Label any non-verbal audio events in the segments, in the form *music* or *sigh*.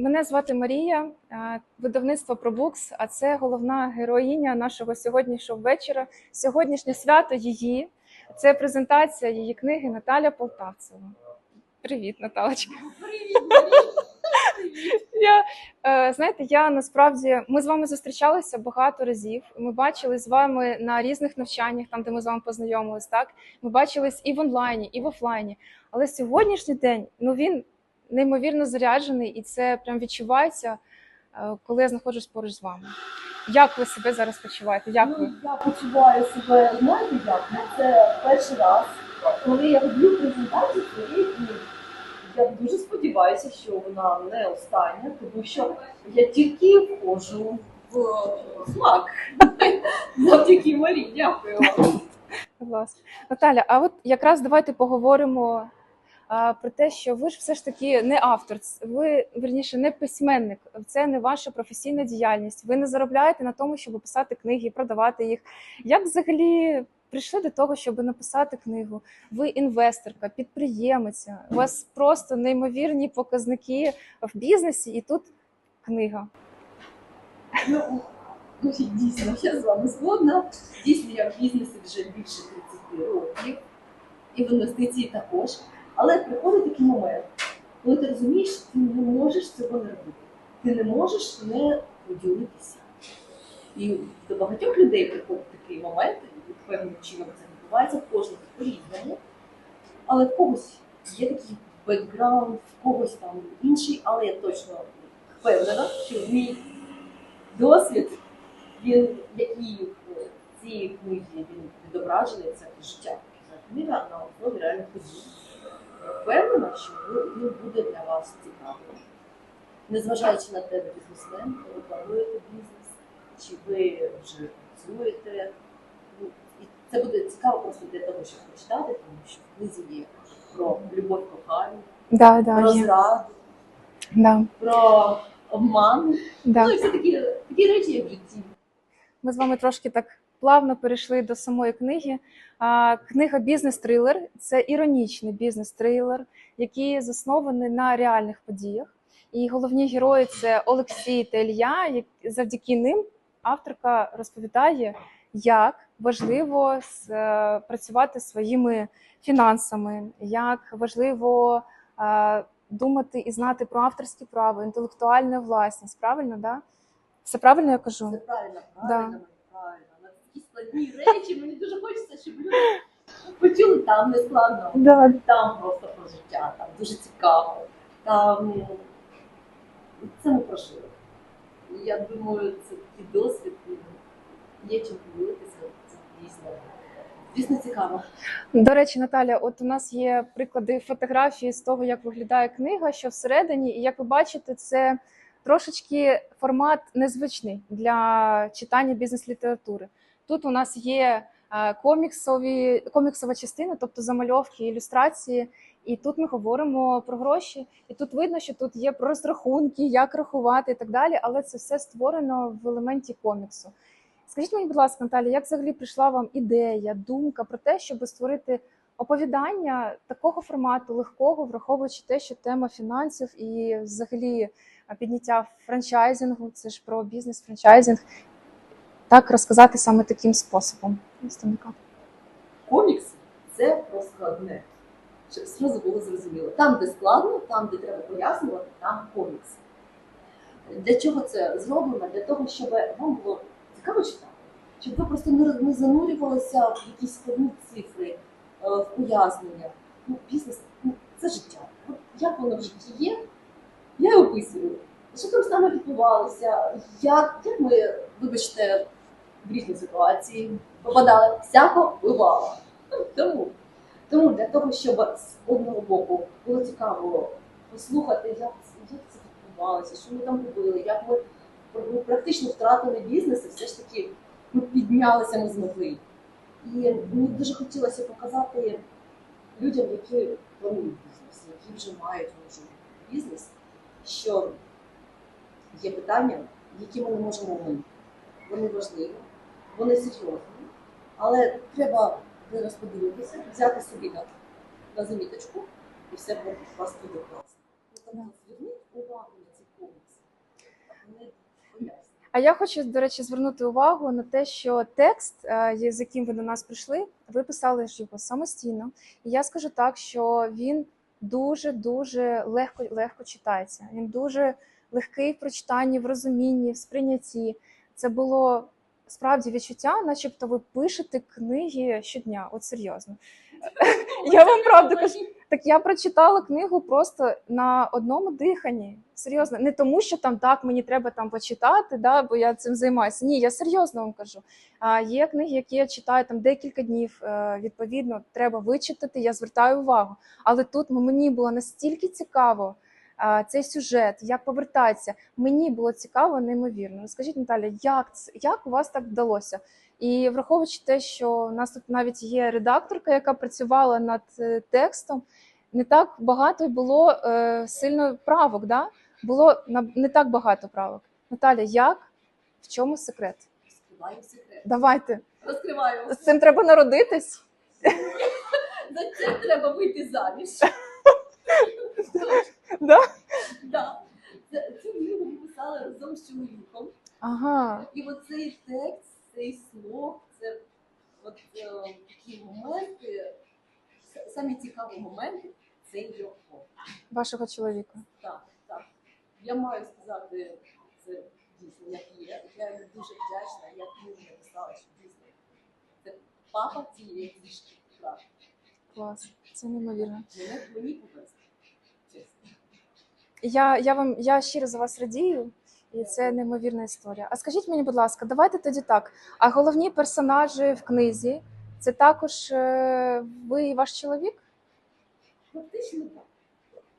Мене звати Марія, е, видавництво Пробукс, а це головна героїня нашого сьогоднішнього вечора. Сьогоднішнє свято її. Це презентація її книги Наталя Полтавцева. Привіт, Наталочка. Я е, знаєте, я насправді ми з вами зустрічалися багато разів. Ми бачились з вами на різних навчаннях, там де ми з вами познайомились. Так ми бачились і в онлайні, і в офлайні. Але сьогоднішній день ну він неймовірно заряджений, і це прям відчувається, е, коли я знаходжусь поруч з вами. Як ви себе зараз почуваєте? Дякую. Ну, я почуваю себе, знаєте як? Ну, Це перший раз, коли я роблю презентацію своєї книги. Я дуже сподіваюся, що вона не остання, тому що я тільки входжу в смак. *laughs* Завдяки Марі, дякую вам. Наталя, а от якраз давайте поговоримо про те, що ви ж все ж таки не автор, ви верніше не письменник. Це не ваша професійна діяльність. Ви не заробляєте на тому, щоб писати книги, продавати їх. Як взагалі прийшли до того, щоб написати книгу? Ви інвесторка, підприємиця. У вас просто неймовірні показники в бізнесі, і тут книга. Ну, дійсно, я з вами згодна. Дійсно, я в бізнесі вже більше 30 років, і в інвестиції також. Але приходить такий момент, коли ти розумієш, ти не можеш цього не робити. Ти не можеш не поділитися. І до багатьох людей приходить такий момент, і певним чином це відбувається, в кожного по-різному. Але в когось є такий бекграунд, в когось там інший, але я точно впевнена, що мій досвід, він, який в цій книзі він відображений, це життя. Книга на основі реальних подій. Впевнена, що він буде для вас цікавим. Незважаючи на те, ви бізнесмен, ви плануєте бізнес, чи ви вже працюєте. Ну, І це буде цікаво просто для того, щоб прочитати, тому що в книзі є про любов кохання, Да, да, про є. зраду, Да, про обман. да. Ну і все такі, такі речі, як в житті. Ми з вами трошки так плавно перейшли до самої книги. Книга Бізнес-трилер це іронічний бізнес-трилер, який заснований на реальних подіях. І головні герої це Олексій та Ілля. як- Завдяки ним авторка розповідає, як важливо е, працювати своїми фінансами, як важливо е, думати і знати про авторське право, інтелектуальну власність. Правильно, да? Все правильно я кажу? Це правильно, Да. правильно, такі складні речі мені дуже хочеться, щоб люди почули там не складно. Да, Там просто про життя, там дуже цікаво. Там це ми прожили. Я думаю, це такий досвід, є чим поділитися. Це дійсно. Дійсно цікаво. До речі, Наталя, от у нас є приклади фотографії з того, як виглядає книга, що всередині, і як ви бачите, це трошечки формат незвичний для читання бізнес-літератури. Тут у нас є е, коміксові, коміксова частина, тобто замальовки, ілюстрації. І тут ми говоримо про гроші, і тут видно, що тут є про розрахунки, як рахувати і так далі, але це все створено в елементі коміксу. Скажіть мені, будь ласка, Наталя, як взагалі прийшла вам ідея, думка про те, щоб створити оповідання такого формату, легкого, враховуючи те, що тема фінансів і взагалі підняття франчайзингу, це ж про бізнес франчайзинг, так розказати саме таким способом. Комікс це про складне. Щоб зразу було зрозуміло. Там, де складно, там, де треба пояснювати, там комікс. Для чого це зроблено? Для того, щоб вам було цікаво читати, щоб ви просто не, занурювалися в якісь складні цифри, е, в пояснення. Ну, бізнес ну, це життя. Як воно в житті є, я описую. Що там з нами відбувалося, як, як ми, вибачте, в різні ситуації попадали, всяко бувало. Ну, Тому, тому для того, щоб з одного боку було цікаво послухати, як, як це відбувалося, що ми там робили, як ми практично втратили бізнес, і все ж таки ми піднялися, ми змогли. І мені дуже хотілося показати людям, які планують бізнес, які вже мають може, бізнес, що є питання, які ми не можемо оминути. Вони важливі, вони серйозні, але треба зараз подивитися, взяти собі на, на заміточку, і все буде вас буде класно. Тобто, увагу на ці. А я хочу, до речі, звернути увагу на те, що текст, е, з яким ви до нас прийшли, ви писали його самостійно. І я скажу так, що він дуже дуже легко легко читається. Він дуже легкий в прочитанні, в розумінні, в сприйнятті. Це було справді відчуття, начебто ви пишете книги щодня. От серйозно. Я вам правду кажу. Так я прочитала книгу просто на одному диханні. Серйозно, не тому, що там так мені треба там почитати, да, бо я цим займаюся. Ні, я серйозно вам кажу. А є книги, які я читаю там декілька днів. е, Відповідно, треба вичитати. Я звертаю увагу. Але тут мені було настільки цікаво. Цей сюжет, як повертається, мені було цікаво, неймовірно. Скажіть, Наталя, як це як у вас так вдалося? І враховуючи те, що у нас тут навіть є редакторка, яка працювала над е, текстом, не так багато було е, сильно правок. Да? Було на- не так багато правок. Наталя, як? В чому секрет? Розкриваю секрет. Давайте. Розкриваю. З цим треба народитись. *laughs* За це треба вийти заміж. *laughs* Да? Да. Цю книгу ми писали разом з чоловіком. Ага. І оцей текст, цей слог, це от е, такі моменти, с- самі цікаві моменти, це його. Вашого чоловіка. Так, так. Я маю сказати, це дійсно як є. Я дуже вдячна, я книгу написала, що дійсно це папа цієї книжки. Так. Клас. Це неймовірно. Мене мені повезло. Я, я вам я щиро за вас радію, і це неймовірна історія. А скажіть мені, будь ласка, давайте тоді так. А головні персонажі в книзі це також е, ви і ваш чоловік? Фактично так.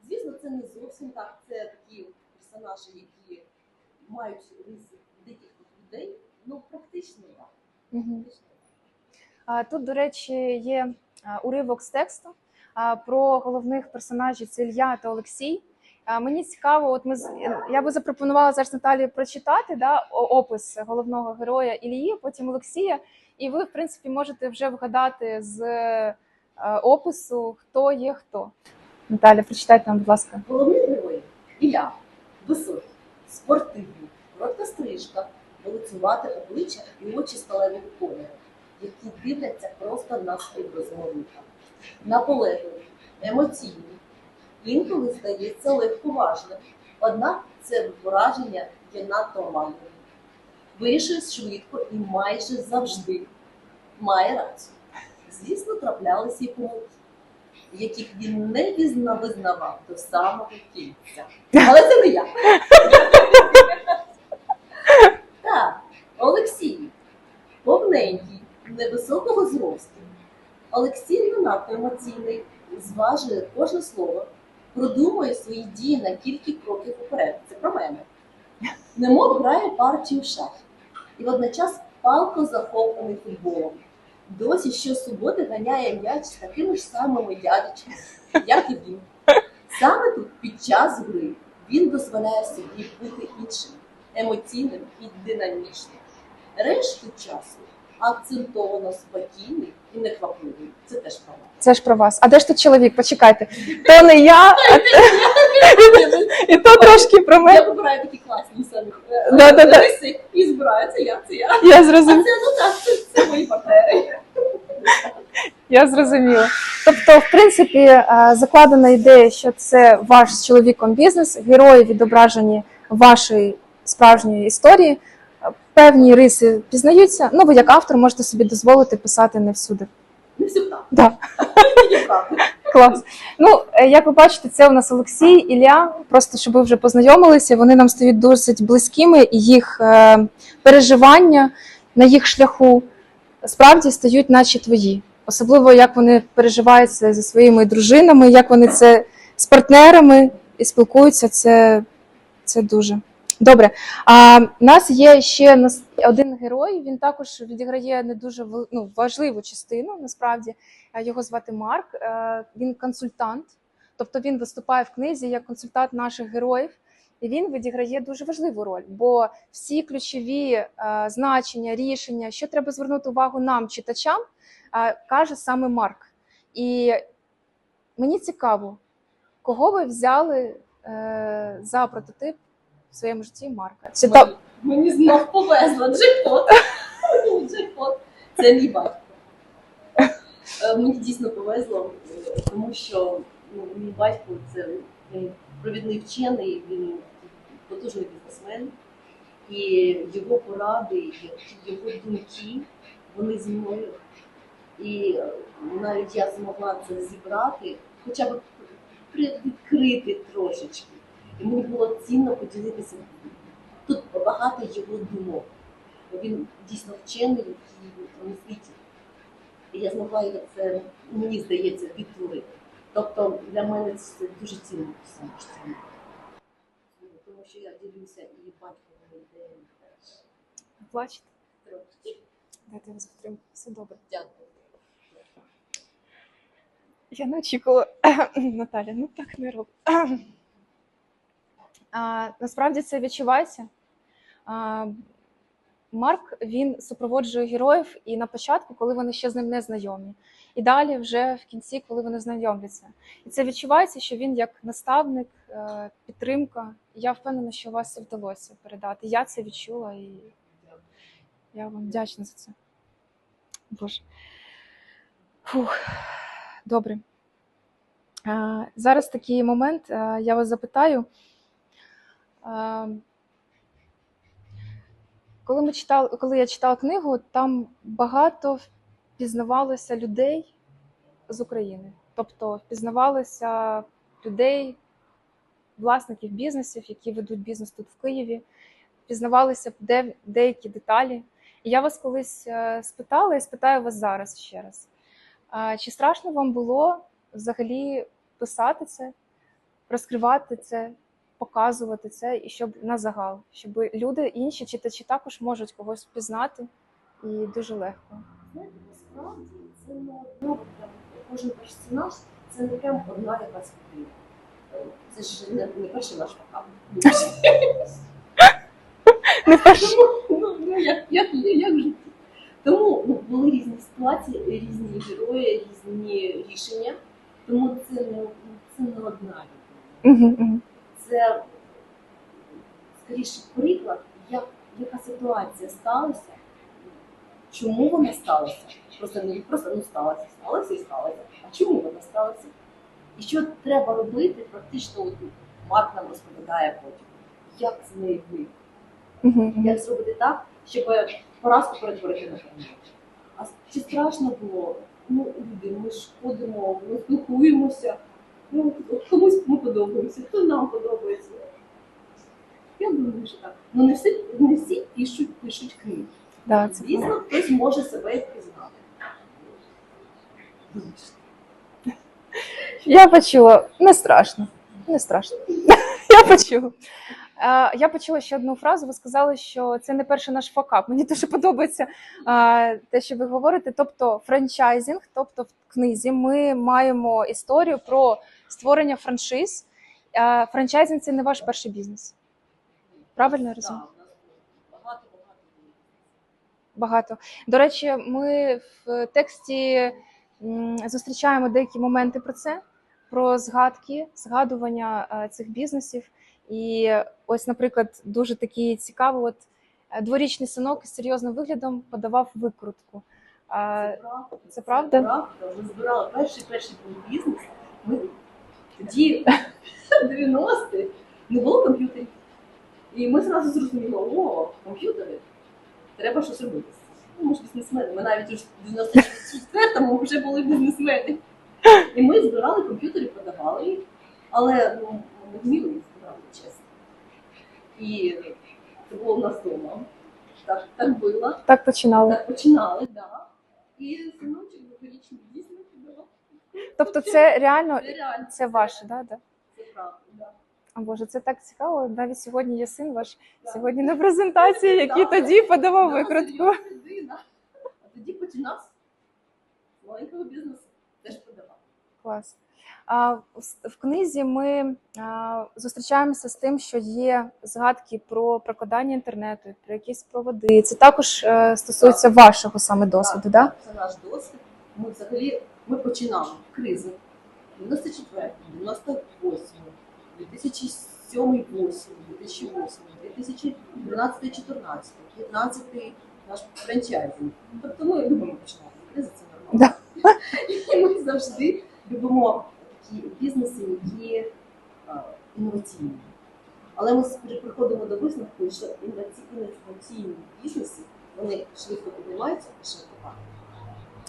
Звісно, це не зовсім так. Це такі персонажі, які мають риси диких людей. Ну, практично так. Угу. А тут, до речі, є уривок з тексту про головних персонажів це Ілля та Олексій. Мені цікаво, от ми я би запропонувала зараз Наталі прочитати да, опис головного героя Ілії, потім Олексія, і ви, в принципі, можете вже вгадати з е, опису, хто є хто. Наталя, прочитайте нам, будь ласка. Головні герої Ілля, високий, спортивний, коротка стрижка, волицювате обличчя і очі сталевого кольору, які дивляться просто на співрозмовника. Наполегливий, емоційний, інколи здається легковажним, однак це враження є надто оманливим. Вирішує швидко і майже завжди має рацію. Звісно, траплялися і помилки яких він не визнавав до самого кінця. Але це не я. Так, Олексій, повненький, невисокого зросту. Олексій не надто емоційний, зважує кожне слово, продумує свої дії на кілька кроків уперед. Це про мене. Немов грає партію в шахи. І водночас палко захоплений футболом. Досі щосуботи ганяє м'яч з такими ж самими дядечками, як і він. Саме тут, під час гри, він дозволяє собі бути іншим, емоційним і динамічним. Решту часу акцентовано спокійний і неквапливий. Це теж правда. Це ж про вас. А де ж тут чоловік? Почекайте. То не я, а *laughs* і то трошки про мене. Я вибираю такі класні самі е, риси і збираю. Це я, це я. Я А зрозуміла. це ну так, це, це мої партнери. Я зрозуміла. Тобто, в принципі, е, закладена ідея, що це ваш з чоловіком бізнес, герої відображені вашої справжньої історії. Певні риси пізнаються. Ну, ви як автор можете собі дозволити писати не всюди. Не так. Да, *laughs* клас. Ну, е, як ви бачите, це у нас Олексій, Ілля. Просто щоб ви вже познайомилися, вони нам стають досить близькими, і їх е, переживання на їх шляху справді стають, наче твої. Особливо як вони переживають це зі своїми дружинами, як вони це з партнерами і спілкуються. Це, це дуже добре. А нас є ще один герой. Він також відіграє не дуже ну, важливу частину. Насправді Е, його звати Марк. Е, Він консультант, тобто він виступає в книзі як консультант наших героїв. І він відіграє дуже важливу роль, бо всі ключові е, значення, рішення, що треба звернути увагу нам, читачам, каже саме Марк. І мені цікаво, кого ви взяли за прототип в своєму житті Марка? Чи Мої, то Мені знов повезло. Джекпот. Мені *laughs* Джекпот. Це мій батько. Е, Мені дійсно повезло, тому що ну, мій батько це провідний вчений, він потужний бізнесмен. І його поради, його думки, вони зі мною. І е, навіть я змогла це зібрати, хоча б відкрити трошечки. І мені було цінно поділитися. Тут багато його думок. Він дійсно вчений який в світі. І я змогла його це, мені здається, відтворити. Тобто для мене це дуже цінно саме цінно. Тому що я ділюся і батьковими ідеями теж. Плачете? Трошки. Дайте вас підтримку. Все добре. Дякую. Я не очікувала, Наталя, ну так не роб. Насправді це відчувається. Марк він супроводжує героїв і на початку, коли вони ще з ним не знайомі, і далі вже в кінці, коли вони знайомляться. І це відчувається, що він як наставник, е, підтримка. Я впевнена, що вас це вдалося передати. Я це відчула і я вам вдячна за це. Боже. Фух. Добре. Зараз такий момент. Я вас запитаю. А, Коли, ми читали, коли я читала книгу, там багато впізнавалося людей з України. Тобто впізнавалося людей, власників бізнесів, які ведуть бізнес тут в Києві, впізнавалися де, деякі деталі. І я вас колись е, спитала і спитаю вас зараз ще раз. Чи страшно вам було взагалі писати це, розкривати це, показувати це, і щоб на загал, щоб люди, інші читачі також можуть когось впізнати і дуже легко. Знаєте, насправді це не одно, прям кожен персонаж, це не прям одна якась. Е, Це ж не, не перший наш показ. Не перше. Ну, ну як, як, як в. Тому ну, були різні ситуації, різні герої, різні рішення. Тому це не, це не одна людина. Це скоріше приклад, як, яка ситуація сталася, чому вона сталася. Просто не просто ну сталося, сталося і сталося. А чому вона сталася? І що треба робити, практично от Марк нам розповідає потім, як з нею вийти. Угу. Як зробити так, щоб поразку перетворити на перемогу. А чи страшно було? Ну, люди, ми ж ходимо, ми спілкуємося. Ну, комусь ми подобаємося, хто нам подобається. Я думаю, що так. Ну не всі, не всі пишуть, пишуть книги. Да, Звісно, хтось може себе впізнати. Я почула, не страшно. Не страшно. *laughs* Я почула. Я почула ще одну фразу. Ви сказали, що це не перший наш факап. Мені дуже подобається те, що ви говорите. Тобто, франчайзинг, тобто в книзі ми маємо історію про створення франшиз. Франчайзинг це не ваш перший бізнес. Правильно я розумію? Багато. До речі, ми в тексті зустрічаємо деякі моменти про це, про згадки, згадування цих бізнесів. І ось, наприклад, дуже такий цікавий, от е, дворічний синок із серйозним виглядом подавав викрутку. А, правда. це правда? правда. Ми збирали перший перший бізнес. Ми тоді *laughs* 90-ті не було комп'ютерів. І ми зразу зрозуміли, о, комп'ютери, треба щось робити. Ну, ми ж бізнесмени. Ми навіть уже в 94-му вже були бізнесмени. І ми збирали комп'ютери, продавали їх, але ну, ми вміли їх збирати, чесно. І це було в нас вдома. Так, так було. Так починали. Так починали, да. І подавав. Тобто, це реально Це ваше, да? да? Це правда, да. О Боже, це так цікаво. Навіть сьогодні є син ваш сьогодні на презентації, який тоді подавав Да, викрутку. А тоді починав маленького бізнесу. Теж подавав. Клас. А, в книзі ми а, зустрічаємося з тим, що є згадки про прокладання інтернету, про якісь проводи. Це також е, стосується вашого саме досвіду, Так, да? Це наш досвід. Ми взагалі ми починали кризи 94, 98, 2007, 2008, 2008, 13-14, 15 наш франчайзинг. Тобто ми любимо починати. Кризи це нормально. *laughs* І ми завжди любимо такі бізнеси, які інноваційні. Але ми приходимо до висновку, що інноваці- інноваційні бізнеси вони швидко піднімаються і швидко падають.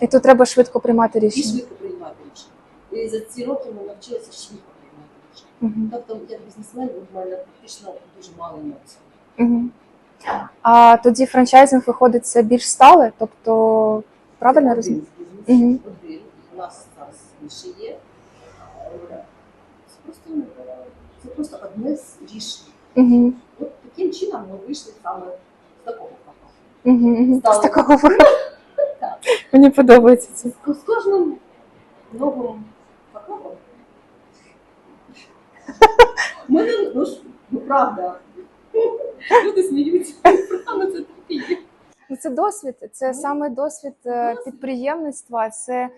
І тут треба швидко приймати І рішення. швидко приймати рішення. І за ці роки ми навчилися швидко приймати рішення. Мгм. Тобто, як бізнесмен, в мене практично дуже мало емоцій. Мгм. А тоді франчайзинг виходить це більш стале, тобто правильно Один розумію? бізнес, один. У нас зараз більше є. Це просто, це просто одне з рішень. Угу. От таким чином ми вийшли саме з такого факту. Угу. З такого Так. Мені подобається це. З кожним новим. Ми не, ну ж, ну правда. Люди сміються. Правда, це так і є. Ну, це досвід, це Ну, саме досвід е, досвід. підприємництва. Це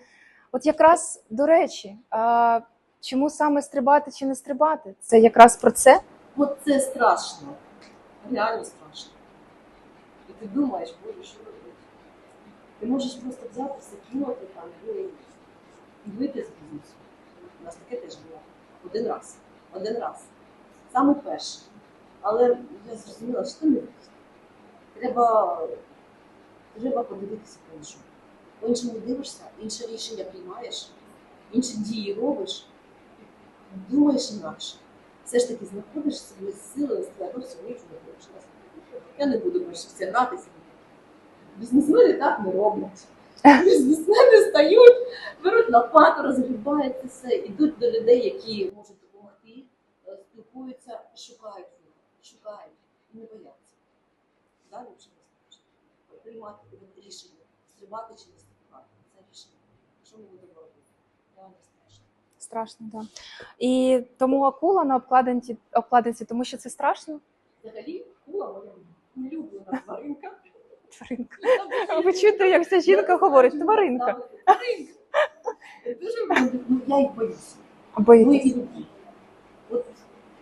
от якраз до речі, а, чому саме стрибати чи не стрибати? Це якраз про це. От це страшно. Реально страшно. І ти думаєш, боже, що? Ти можеш просто взяти все кинути там ну, і вийти з бізнесу. У нас таке теж було. Один раз. Один раз. Саме перший. Але я зрозуміла, що це не. Треба, треба подивитися по-іншому. По-іншому дивишся, інше рішення приймаєш, інші дії робиш, думаєш інакше все ж таки знаходиш свої сили, складу свою можливість. Я не буду більше в це гратися. Бізнесмени так не роблять. Бізнесмени стають, беруть лопату, розгрібають все, йдуть до людей, які можуть допомогти, е, спілкуються, шукають їх, шукають і не бояться. Далі вже не страшно. Приймати рішення, стрибати чи не стрибати. Це рішення. Що ми будемо робити? Страшно. Так. І тому акула на обкладинці, обкладинці, тому що це страшно. Взагалі, кула моя улюблена тваринка. Тваринка. Ви чуєте, як ця жінка говорить? Тваринка. Дуже ну, я їх боюся. Ну Боїтесь. і люблю. От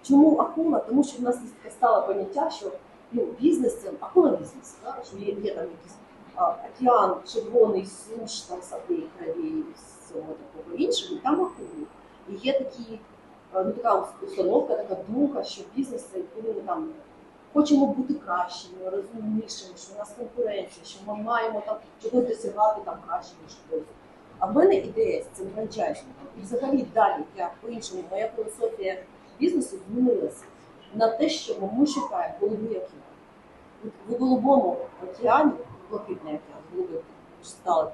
чому акула? Тому що в нас стало поняття, що ну, бізнес це акула бізнес. Да? Що є, є там якийсь а, океан, червоний, суш, там сади, крові і всього такого іншого, і там акули. І є такі, ну, така установка, така думка, що бізнес це коли ми там хочемо бути кращими, розумнішими, що у нас конкуренція, що ми маємо там чогось досягати там краще, ніж хтось. А в мене ідея з цим франчайзингом. І взагалі далі я по-іншому, моя філософія бізнесу змінилася на те, що ми шукаємо голубий океан. В голубому океані, блакитний океан, голубий стали.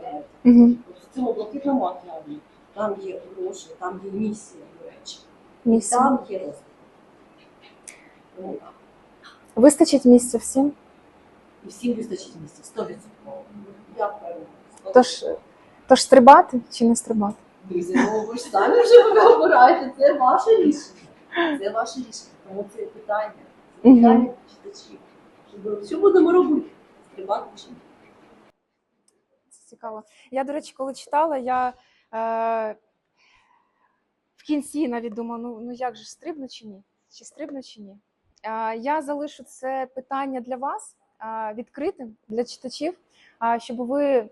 От в цьому блакитному океані там є гроші, там є місія, до речі, там є розвиток. Вистачить місця всім. І всім вистачить місця, 100%. Я впевнена. Тож, тож стрибати чи не стрибати? Друзі, ну ви ж самі вже обираєте, це ваше рішення. Це ваше рішення. Тому це питання. Це питання читачів. Що- Що будемо робити? Стрибати чи ні? Це цікаво. Я, до речі, коли читала, я е, в кінці навіть думала, ну, ну як же стрибну чи ні? Чи стрибну чи ні? Я залишу це питання для вас відкритим для читачів, щоб ви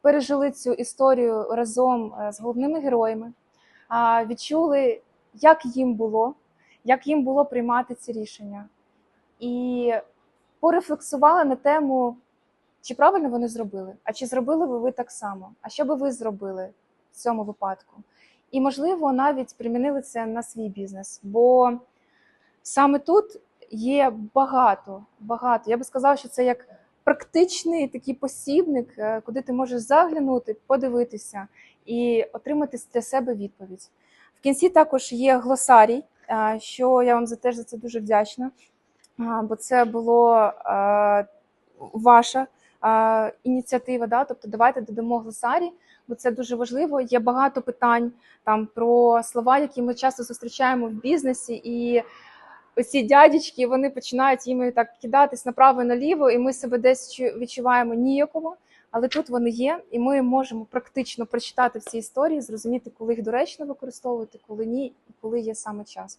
пережили цю історію разом е, з головними героями, відчули, як їм було, як їм було приймати ці рішення, і порефлексували на тему. Чи правильно вони зробили? А чи зробили би ви так само? А що би ви зробили в цьому випадку? І, можливо, навіть примінили це на свій бізнес. Бо саме тут є багато, багато. Я би сказала, що це як практичний такий посібник, е, куди ти можеш заглянути, подивитися і отримати для себе відповідь. В кінці також є глосарій, е, що я вам за теж за це дуже вдячна, бо це було е, ваша е, ініціатива. Да? Тобто давайте додамо глосарій, бо це дуже важливо. Є багато питань там про слова, які ми часто зустрічаємо в бізнесі, і оці дядечки вони починають їми так кидатись направо і наліво, і ми себе десь відчуваємо ніяково. Але тут вони є, і ми можемо практично прочитати всі історії, зрозуміти, коли їх доречно використовувати, коли ні, і коли є саме час.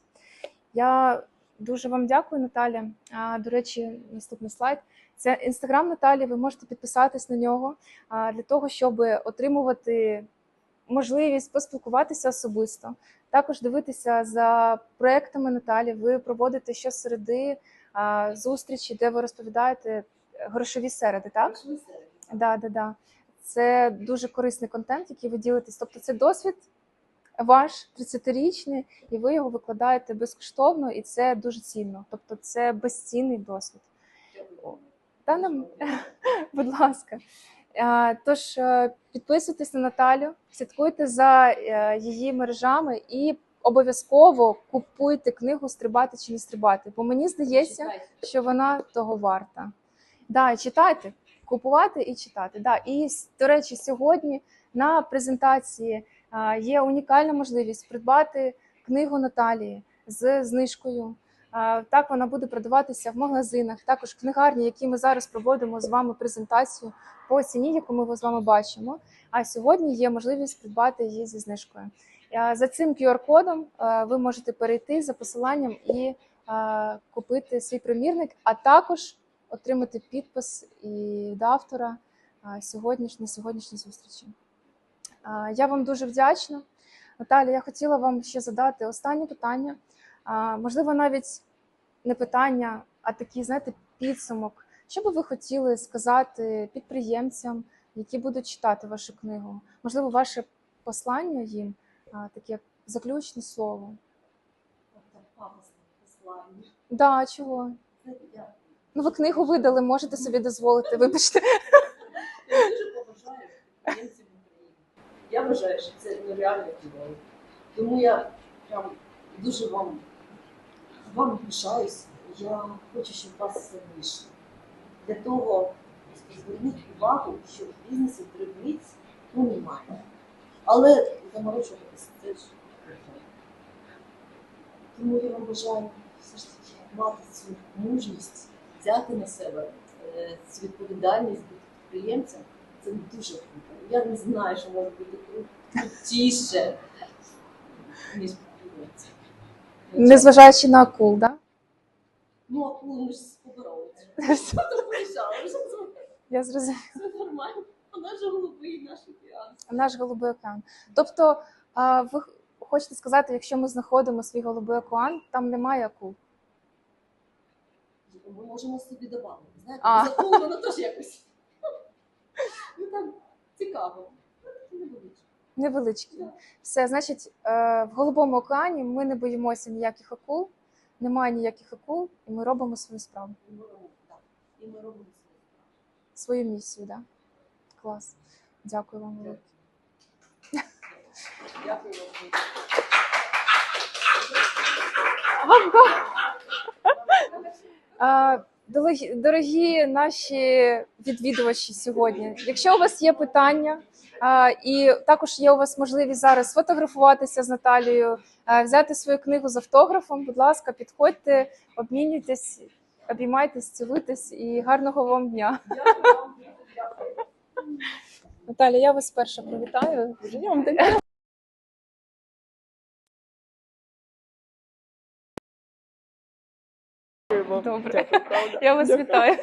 Я Дуже вам дякую, Наталя. А, До речі, наступний слайд. Це інстаграм Наталі. Ви можете підписатись на нього для того, щоб отримувати можливість поспілкуватися особисто. Також дивитися за проектами Наталі. Ви проводите щосереди зустрічі, де ви розповідаєте грошові середи, так? Пішли серед. Да, да, да. Це дуже корисний контент, який ви ділитесь. Тобто, це досвід ваш 30-річний, і ви його викладаєте безкоштовно, і це дуже цінно. Тобто, це безцінний досвід. Та нам, *laughs* будь ласка. А, Тож е, підписуйтесь на Наталю, слідкуйте за е, її мережами і обов'язково купуйте книгу Стрибати чи не стрибати. Бо мені здається, Читайте. що вона того варта. Да, читайте, купувати і читати. Да. І до речі, сьогодні на презентації є унікальна можливість придбати книгу Наталії з знижкою. Так вона буде продаватися в магазинах, також в книгарні, які ми зараз проводимо з вами презентацію по ціні, яку ми з вами бачимо. А сьогодні є можливість придбати її зі знижкою. За цим QR-кодом ви можете перейти за посиланням і купити свій примірник, а також отримати підпис і від автора а, сьогоднішній сьогоднішній зустрічі. Я вам дуже вдячна. Наталя, я хотіла вам ще задати останнє питання. Можливо, навіть не питання, а такий, знаєте, підсумок. Що би ви хотіли сказати підприємцям, які будуть читати вашу книгу? Можливо, ваше послання їм, таке заключне слово. Послання. Да, чого? Ну, ви книгу видали, можете собі дозволити. Вибачте. Я дуже поважаю підприємців в Україні. Я вважаю, що це нереально чудово. Тому я прям дуже вам, вам пишаюсь. Я хочу, щоб вас все вийшло. Для того зверніть увагу, що в бізнесі дрібниць ну, немає. Але заморочуватися це ж. Тому я вам бажаю все ж таки мати цю мужність, взяти на себе е, цю відповідальність бути підприємцем. Це дуже круто. Я не знаю, що може бути кру- крутіше, ніж підприємця. Незважаючи на акул, да? Ну, акулу ми ж побороли. *laughs* Я зрозуміла. Це нормально. Вона ж голубий наш океан. Наш голубий океан. Тобто, а, ви хочете сказати, якщо ми знаходимо свій голубий океан, там немає акул. Ми можемо собі додати. Знаєте, А. за акулу воно теж якось. Ну там цікаво. Ну, невеличке. Невеличкі. Все, значить, е, в голубому океані ми не боїмося ніяких акул, немає ніяких акул, і ми робимо свою справу, І ми робимо так. І ми робимо свою свою місію. Да? Клас. Дякую вам велике. Дякую вам. Дорогі, наші відвідувачі сьогодні, якщо у вас є питання, і також є у вас можливість зараз сфотографуватися з Наталією, взяти свою книгу з автографом, будь ласка, підходьте, обмінюйтесь, обіймайтесь, цілуйтесь і гарного вам дня. Наталя, я вас перша привітаю. Я вам Добре. Я вас вітаю.